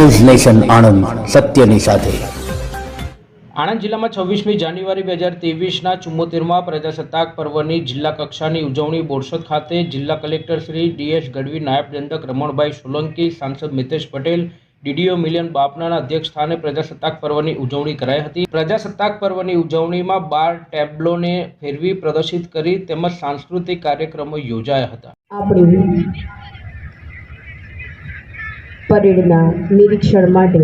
News nation Anand સત્યની સાથે. આણંદ જિલ્લામાં છવ્વીસમી જાન્યુઆરી બે હજાર ત્રેવીસના ચુમ્મોતેરમાં પ્રજાસત્તાક પર્વની જિલ્લા કક્ષાની ઉજવણી બોરસદ ખાતે જિલ્લા કલેક્ટર શ્રી ડીએસ ગઢવી નાયબ દંડક રમણભાઈ સોલંકી સાંસદ મિતેશ પટેલ ડીડીઓ મિલિયન બાપનાના અધ્યક્ષ સ્થાને પ્રજાસત્તાક પર્વની ઉજવણી કરાઈ હતી. પ્રજાસત્તાક પર્વની ઉજવણીમાં બાર ટેબ્લોને ફેરવી પ્રદર્શિત કરી તેમજ સાંસ્કૃતિક કાર્યક્રમો યોજાયા હતા. પરેડના નિરીક્ષણ માટે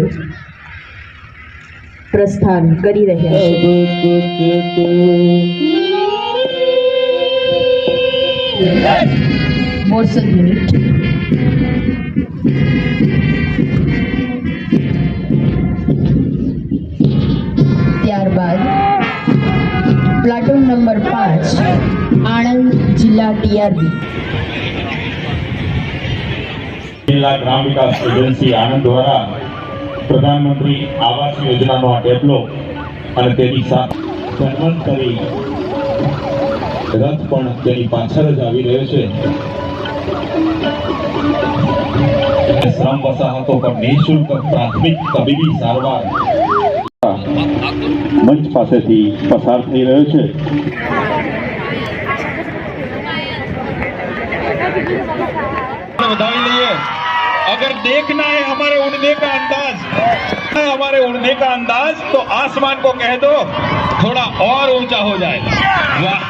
પ્રસ્થાન કરી રહ્યા છે. ત્યારબાદ પ્લાટુન નંબર પાંચ આણંદ જિલ્લા ટીઆરબી. ગ્રામ વિકાસ એજન્સી આણંદ દ્વારા પ્રધાનમંત્રી આવાસ યોજનાનો આ ટેબ્લો અને તેની સાથે ધન્વંતરી પણ તેની પાછળ જ આવી રહ્યો છે. શ્રમ પ્રાથમિક તબીબી સારવાર મંચ પાસેથી પસાર થઈ રહ્યો છે. बधाई लिए अगर देखना है हमारे उड़ने का अंदाज हमारे उड़ने का अंदाज तो आसमान को कह दो थोड़ा और ऊंचा हो जाए वाह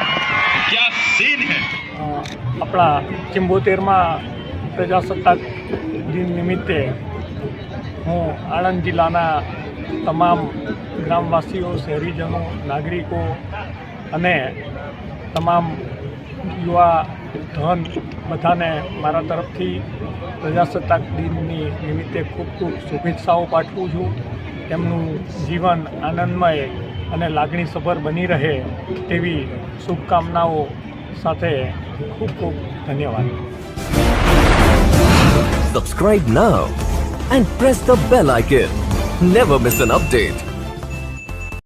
क्या सीन है આપણા ચિંબોતેરમાં પ્રજાસત્તાક દિન નિમિત્તે હું આણંદ જિલ્લાના તમામ ગ્રામવાસીઓ શહેરીજનો નાગરિકો અને તમામ યુવા ધન બધાને મારા તરફથી પ્રજાસત્તાક દિનની નિમિત્તે ખૂબ ખૂબ શુભેચ્છાઓ પાઠવું છું તેમનું જીવન આનંદમય અને લાગણીસભર બની રહે તેવી શુભકામનાઓ સાથે ખૂબ ખૂબ ધન્યવાદ Subscribe now and press the bell icon. Never miss an update.